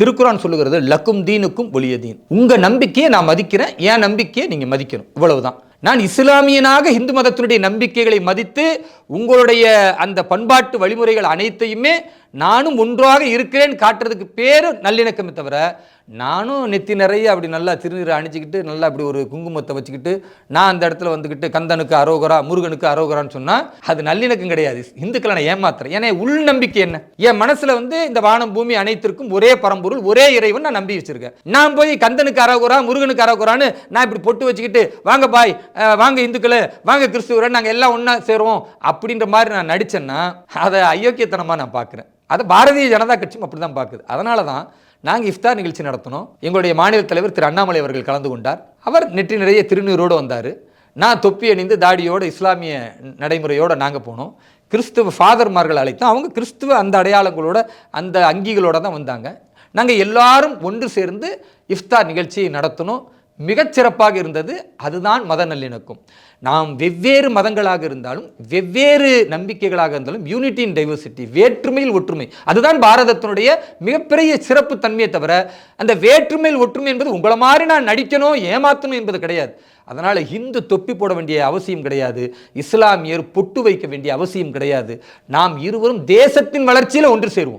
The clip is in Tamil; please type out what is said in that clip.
திருக்குறான் சொல்லுகிறது லக்கும் தீனுக்கும் ஒளிய தீன். உங்க நம்பிக்கையை நான் மதிக்கிறேன் என் நம்பிக்கையை நீங்க மதிக்கணும். இவ்வளவுதான். நான் இஸ்லாமியனாக இந்து மதத்தினுடைய நம்பிக்கைகளை மதித்து உங்களுடைய அந்த பண்பாட்டு வழிமுறைகள் அனைத்தையுமே நானும் ஒன்றாக இருக்கிறேன் காட்டுறதுக்கு பேர் நல்லிணக்கமே தவிர நானும் நெத்தி நிறைய அப்படி நல்லா திருநீரை அணிஞ்சிக்கிட்டு நல்லா அப்படி ஒரு குங்குமத்தை வச்சுக்கிட்டு நான் அந்த இடத்துல வந்துக்கிட்டு கந்தனுக்கு அரோகரா முருகனுக்கு அரோகரான்னு சொன்னால் அது நல்லிணக்கம் கிடையாது. இந்துக்களை நான் ஏமாத்துறேன். ஏன்னா உள் நம்பிக்கை என்ன? என் மனசில் வந்து இந்த வானம் பூமி அனைத்திற்கும் ஒரே பரம்பொருள் ஒரே இறைவன் நான் நம்பி வச்சுருக்கேன். நான் போய் கந்தனுக்கு அரோகரா முருகனுக்கு அரோகரான்னு நான் இப்படி பொட்டு வச்சுக்கிட்டு வாங்க பாய் வாங்க இந்துக்களே வாங்க கிறிஸ்துவரை நாங்கள் எல்லாம் ஒன்றா சேருவோம் அப்படின்ற மாதிரி நான் நடித்தேன்னா அதை அயோக்கியத்தனமாக நான் பார்க்குறேன். அதை பாரதிய ஜனதா கட்சியும் அப்படி தான் பார்க்குது. அதனால தான் நாங்கள் இஃப்தார் நிகழ்ச்சி நடத்தினோம். எங்களுடைய மாநில தலைவர் திரு அண்ணாமலை அவர்கள் கலந்து கொண்டார். அவர் நெற்றி நிறைய திருநீரோடு வந்தார். நான் தொப்பி அணிந்து தாடியோடு இஸ்லாமிய நடைமுறையோடு நாங்கள் போனோம். கிறிஸ்துவ ஃபாதர்மார்கள் அழைத்தோம் அவங்க கிறிஸ்துவ அந்த அடையாளங்களோட அந்த அங்கிகளோடு தான் வந்தாங்க. நாங்கள் எல்லாரும் ஒன்று சேர்ந்து இஃப்தார் நிகழ்ச்சி நடத்தணும் மிகச்சிறப்பாக இருந்தது. அதுதான் மத நல்லிணக்கம். நாம் வெவ்வேறு மதங்களாக இருந்தாலும் வெவ்வேறு நம்பிக்கைகளாக இருந்தாலும் யூனிட்டி இன் டைவர்சிட்டி வேற்றுமையில் ஒற்றுமை அதுதான் பாரதத்தினுடைய மிகப்பெரிய சிறப்பு தன்மையை தவிர அந்த வேற்றுமையில் ஒற்றுமை என்பது உங்களை மாதிரி நான் நடிக்கணும் ஏமாற்றணும் என்பது கிடையாது. அதனால் ஹிந்து தொப்பி போட வேண்டிய அவசியம் கிடையாது. இஸ்லாமியர் பொட்டு வைக்க வேண்டிய அவசியம் கிடையாது. நாம் இருவரும் தேசத்தின் வளர்ச்சியில் ஒன்று சேருவோம்.